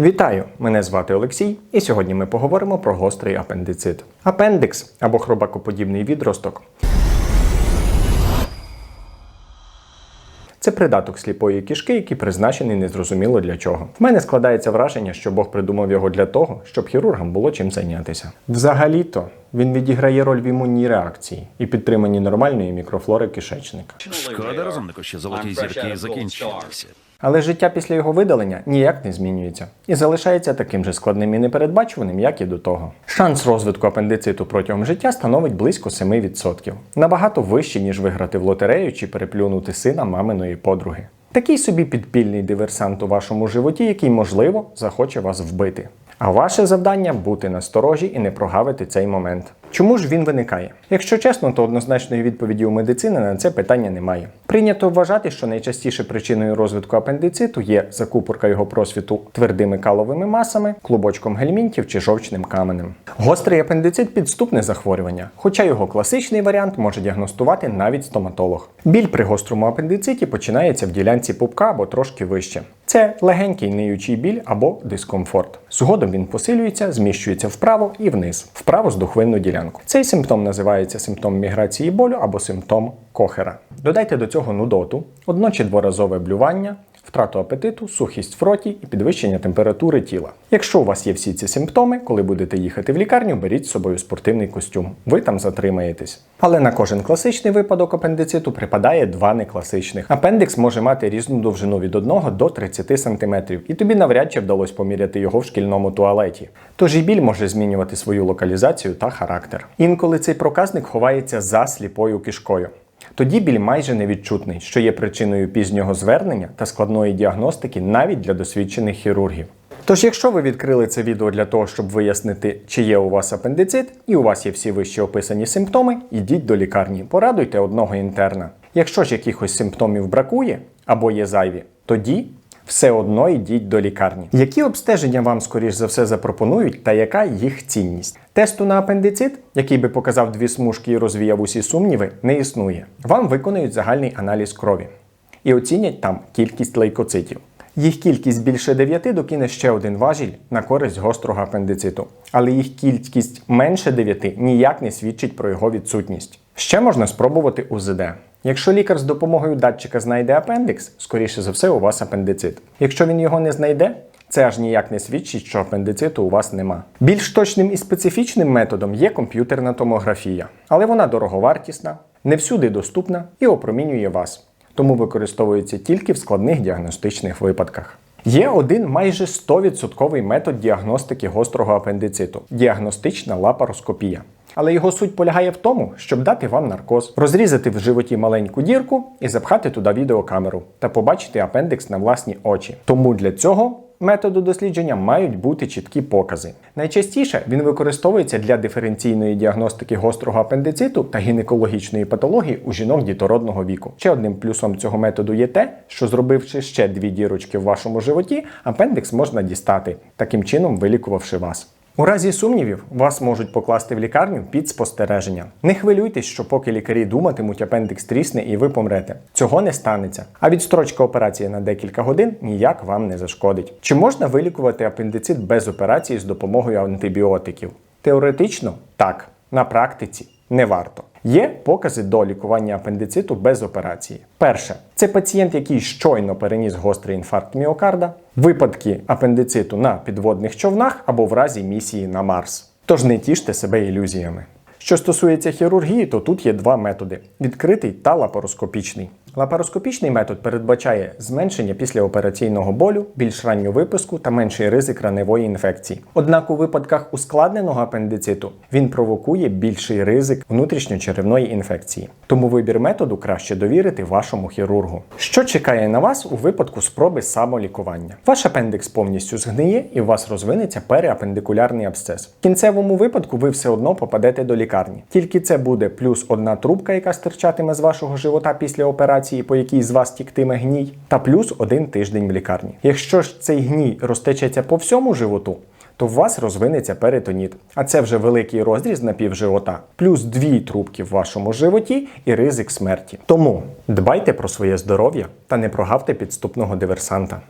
Вітаю! Мене звати Олексій, і сьогодні ми поговоримо про гострий апендицит. Апендикс або хробакоподібний відросток. Це придаток сліпої кішки, який призначений незрозуміло для чого. В мене складається враження, що Бог придумав його для того, щоб хірургам було чим зайнятися. Взагалі-то він відіграє роль в імунній реакції і підтриманні нормальної мікрофлори кишечника. Шкода розумнику, що золоті зірки закінчилися. Але життя після його видалення ніяк не змінюється і залишається таким же складним і непередбачуваним, як і до того. Шанс розвитку апендициту протягом життя становить близько 7%. Набагато вищий, ніж виграти в лотерею чи переплюнути сина маминої подруги. Такий собі підпільний диверсант у вашому животі, який, можливо, захоче вас вбити. А ваше завдання бути насторожі і не прогавити цей момент. Чому ж він виникає? Якщо чесно, то однозначної відповіді у медицини на це питання немає. Прийнято вважати, що найчастіше причиною розвитку апендициту є закупорка його просвіту твердими каловими масами, клубочком гельмінтів чи жовчним каменем. Гострий апендицит підступне захворювання, хоча його класичний варіант може діагностувати навіть стоматолог. Біль при гострому апендициті починається в ділянці пупка або трошки вище. Це легенький ниючий біль або дискомфорт. Згодом він посилюється, зміщується вправо і вниз, вправо з духвинну ділянку. Цей симптом називається симптом міграції болю або симптом кохера. Додайте до цього нудоту, одно чи дворазове блювання, втрату апетиту, сухість в роті і підвищення температури тіла. Якщо у вас є всі ці симптоми, коли будете їхати в лікарню, беріть з собою спортивний костюм. Ви там затримаєтесь. Але на кожен класичний випадок апендициту припадає два некласичних. Апендикс може мати різну довжину від 1 до 30 см, і тобі навряд чи вдалося поміряти його в шкільному туалеті. Тож і біль може змінювати свою локалізацію та характер. Інколи цей проказник ховається за сліпою кишкою. Тоді біль майже невідчутний, що є причиною пізнього звернення та складної діагностики навіть для досвідчених хірургів. Тож, якщо ви відкрили це відео для того, щоб вияснити, чи є у вас апендицит, і у вас є всі вище описані симптоми, ідіть до лікарні, порадуйте одного інтерна. Якщо ж якихось симптомів бракує або є зайві, тоді все одно йдіть до лікарні. Які обстеження вам, скоріш за все, запропонують та яка їх цінність? Тесту на апендицит, який би показав дві смужки і розвіяв усі сумніви, не існує. Вам виконують загальний аналіз крові і оцінять там кількість лейкоцитів. Їх кількість більше 9 докине ще один важіль на користь гострого апендициту, але їх кількість менше 9 ніяк не свідчить про його відсутність. Ще можна спробувати УЗД. Якщо лікар з допомогою датчика знайде апендикс, скоріше за все, у вас апендицит. Якщо він його не знайде, це аж ніяк не свідчить, що апендициту у вас нема. Більш точним і специфічним методом є комп'ютерна томографія, але вона дороговартісна, не всюди доступна і опромінює вас, тому використовується тільки в складних діагностичних випадках. Є один майже 100% метод діагностики гострого апендициту діагностична лапароскопія. Але його суть полягає в тому, щоб дати вам наркоз, розрізати в животі маленьку дірку і запхати туди відеокамеру та побачити апендикс на власні очі. Тому для цього методу дослідження мають бути чіткі покази. Найчастіше він використовується для диференційної діагностики гострого апендициту та гінекологічної патології у жінок дітородного віку. Ще одним плюсом цього методу є те, що зробивши ще дві дірочки в вашому животі, апендикс можна дістати, таким чином вилікувавши вас. У разі сумнівів вас можуть покласти в лікарню під спостереження. Не хвилюйтесь, що поки лікарі думатимуть, апендикс трісне і ви помрете. Цього не станеться. А відстрочка операції на декілька годин ніяк вам не зашкодить. Чи можна вилікувати апендицит без операції з допомогою антибіотиків? Теоретично так, на практиці не варто. Є покази до лікування апендициту без операції. Перше, це пацієнт, який щойно переніс гострий інфаркт міокарда, випадки апендициту на підводних човнах або в разі місії на Марс. Тож не тіште себе ілюзіями. Що стосується хірургії, то тут є два методи: відкритий та лапароскопічний. Лапароскопічний метод передбачає зменшення післяопераційного болю, більш ранню виписку та менший ризик раневої інфекції. Однак у випадках ускладненого апендициту він провокує більший ризик внутрішньочеревної інфекції. Тому вибір методу краще довірити вашому хірургу. Що чекає на вас у випадку спроби самолікування? Ваш апендикс повністю згниє і у вас розвинеться переапендикулярний абсцес. В кінцевому випадку ви все одно попадете до лікарні. Тільки це буде плюс одна трубка, яка стирчатиме з вашого живота після операції, по якій з вас тіктиме гній, та плюс один тиждень в лікарні. Якщо ж цей гній розтечеться по всьому животу, то в вас розвинеться перитоніт. А це вже великий розріз на півживота, плюс дві трубки в вашому животі і ризик смерті. Тому дбайте про своє здоров'я та не прогавте підступного диверсанта.